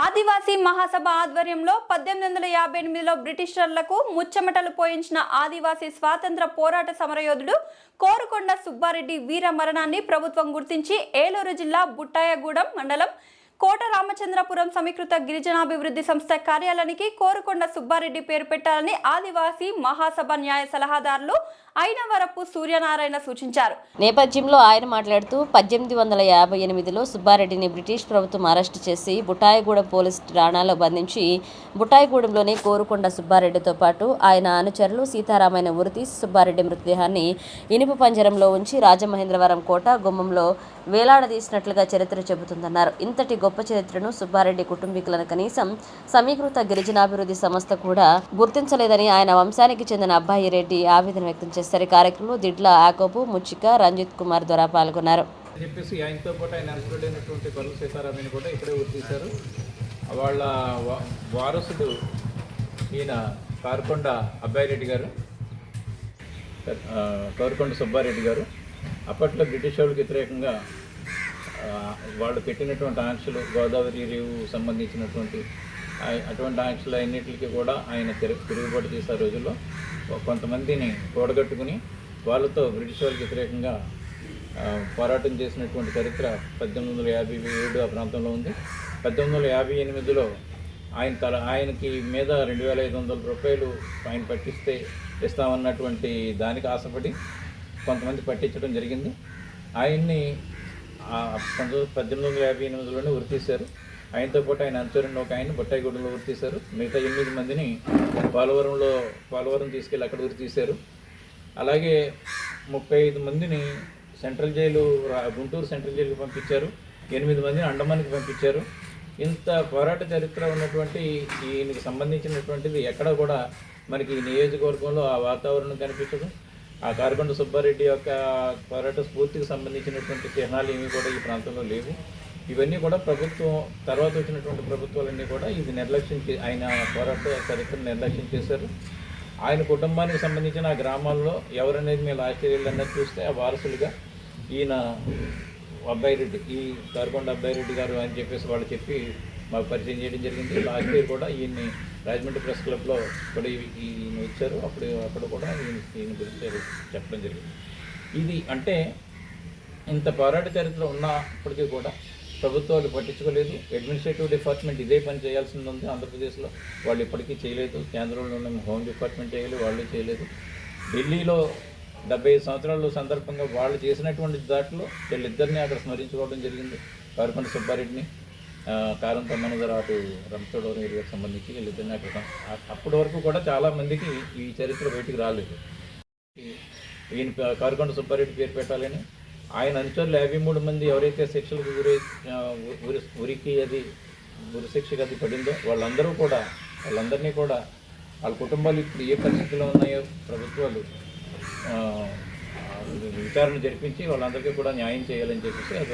ఆదివాసీ మహాసభ ఆధ్వర్యంలో పద్దెనిమిది వందల యాభై ఎనిమిదిలో బ్రిటిషర్లకు ముచ్చమటలు పోయించిన ఆదివాసీ స్వాతంత్ర పోరాట సమరయోధుడు కోరుకొండ సుబ్బారెడ్డి వీర మరణాన్ని ప్రభుత్వం గుర్తించి ఏలూరు జిల్లా బుట్టాయగూడెం మండలం కోట రామచంద్రపురం సమీకృత గిరిజనాభివృద్ధి సంస్థ కార్యాలయానికి కోరుకొండ సుబ్బారెడ్డి పేరు పెట్టాలని ఆదివాసీ మహాసభ న్యాయ సలహాదారులు అయినవరపు సూర్యనారాయణ సూచించారు. నేపథ్యంలో ఆయన మాట్లాడుతూ పద్దెనిమిది వందల యాభై ఎనిమిదిలో సుబ్బారెడ్డిని బ్రిటిష్ ప్రభుత్వం అరెస్టు చేసి బుటాయిగూడెం పోలీస్ ఠాణాలో బంధించి బుటాయిగూడెంలోని కోరుకొండ సుబ్బారెడ్డితో పాటు ఆయన అనుచరులు సీతారామైన ఉరితీసి సుబ్బారెడ్డి మృతదేహాన్ని ఇనుప పంజరంలో ఉంచి రాజమహేంద్రవరం కోట గుమ్మంలో వేలాడదీసినట్లుగా చరిత్ర చెబుతుందన్నారు. ఇంతటి గొప్ప చరిత్రను సుబ్బారెడ్డి కుటుంబీకులను కనీసం సమీకృత గిరిజనాభివృద్ధి సంస్థ కూడా గుర్తించలేదని ఆయన వంశానికి చెందిన అబ్బాయి రెడ్డి ఆవేదన వ్యక్తం చేశారు. ఈ కార్యక్రమంలో దిడ్ల ఆకోపు ముచ్చిక రంజిత్ కుమార్ ద్వారా పాల్గొన్నారు. చెప్పేసి ఆయనతో పాటు ఆయన అనుకుడైనటువంటి కొల్లు సీతారామని కూడా ఇక్కడే గుర్తించారు వాళ్ళ వారసుడు ఈయన కారుకొండ అబ్బాయిరెడ్డి గారు ఆ, కోరుకొండ సుబ్బారెడ్డి గారు. అప్పట్లో బ్రిటిష్ వాళ్ళకి వ్యతిరేకంగా వాళ్ళు పెట్టినటువంటి ఆంక్షలు గోదావరి రేవు సంబంధించినటువంటి అటువంటి ఆంక్షలు అన్నిటికీ కూడా ఆయన తిరు తిరుగుబాటు చేసే రోజుల్లో కొంతమందిని కూడగట్టుకుని వాళ్ళతో బ్రిటిష్ వాళ్ళకి వ్యతిరేకంగా పోరాటం చేసినటువంటి చరిత్ర పద్దెనిమిది వందల యాభై ఏడు ఆ ప్రాంతంలో ఉంది. పద్దెనిమిది వందల యాభై ఎనిమిదిలో ఆయన తల ఆయనకి మీద రెండు వేల ఐదు వందల రూపాయలు ఆయన పట్టిస్తే ఇస్తామన్నటువంటి దానికి ఆశపడి కొంతమంది పట్టించడం జరిగింది. ఆయన్ని పంతొమ్మిది పద్దెనిమిది వందల యాభై ఎనిమిదిలోనే ఉరి తీశారు ఆయనతో పాటు ఆయన అనుచరుని ఒక ఆయన బొట్టాయిగూడలో ఉరి తీశారు. మిగతా ఎనిమిది మందిని పోలవరంలో పోలవరం తీసుకెళ్ళి అక్కడ ఉరి తీశారు. అలాగే ముప్పై ఐదు మందిని సెంట్రల్ జైలు రా- గుంటూరు సెంట్రల్ జైలుకి పంపించారు. ఎనిమిది మందిని అండమానికి పంపించారు. ఇంత పోరాట చరిత్ర ఉన్నటువంటి ఈయనకి సంబంధించినటువంటిది ఎక్కడ కూడా మనకి ఈ నియోజకవర్గంలో ఆ వాతావరణం కనిపించదు. ఆ కారకొండ సుబ్బారెడ్డి యొక్క పోరాట స్ఫూర్తికి సంబంధించినటువంటి చిహ్నాలు ఏమీ కూడా ఈ ప్రాంతంలో లేవు. ఇవన్నీ కూడా ప్రభుత్వం తర్వాత వచ్చినటువంటి ప్రభుత్వాలన్నీ కూడా ఇది నిర్లక్ష్యం చే ఆయన పోరాట చరిత్రను నిర్లక్ష్యం చేశారు. ఆయన కుటుంబానికి సంబంధించిన ఆ గ్రామాల్లో ఎవరనేది మేము లాస్ట్ అన్నది చూస్తే ఆ వారసులుగా ఈయన అబ్బాయి రెడ్డి ఈ కారకొండ అబ్బాయి రెడ్డి గారు అని చెప్పేసి వాళ్ళు చెప్పి మాకు పరిచయం చేయడం జరిగింది. లాస్ట్ ఇయర్ కూడా ఈయన్ని రాజమండ్రి ప్రెస్ క్లబ్లో కూడా ఈయన వచ్చారు. అప్పుడు అప్పుడు కూడా ఈయన ఈయన గురించి చెప్పడం జరిగింది. ఇది అంటే ఇంత పోరాట చరిత్ర ఉన్నప్పటికీ కూడా ప్రభుత్వాలు పట్టించుకోలేదు. అడ్మినిస్ట్రేటివ్ డిపార్ట్మెంట్ ఇదే పని చేయాల్సింది ఉంది ఆంధ్రప్రదేశ్లో. వాళ్ళు ఇప్పటికీ చేయలేదు. కేంద్రంలో ఉన్న హోమ్ డిపార్ట్మెంట్ చేయలేదు వాళ్ళు చేయలేదు. ఢిల్లీలో డెబ్బై ఐదు సంవత్సరాల సందర్భంగా వాళ్ళు చేసినటువంటి దాంట్లో వీళ్ళిద్దరిని అక్కడ స్మరించుకోవడం జరిగింది. కారుకొండ సుబ్బారెడ్డిని కారం తమ్మనదర అటు రంపచోడవరం ఏరియాకి సంబంధించి వీళ్ళిద్దరిని అక్కడ అప్పటి వరకు కూడా చాలా మందికి ఈ చరిత్ర బయటికి రాలేదు. ఈయన కారుకొండ సుబ్బారెడ్డి పేరు పెట్టాలని ఆయన అనుచరులు యాభై మూడు మంది ఎవరైతే శిక్షలకు గురి ఉరి ఉరికి అది గురి శిక్షకు అది పడిందో వాళ్ళందరూ కూడా వాళ్ళందరినీ కూడా వాళ్ళ కుటుంబాలు ఇప్పుడు ఏ పరిస్థితిలో ఉన్నాయో ప్రభుత్వాలు విచారణ జరిపించి వాళ్ళందరికీ కూడా న్యాయం చేయాలని చెప్పేసి అది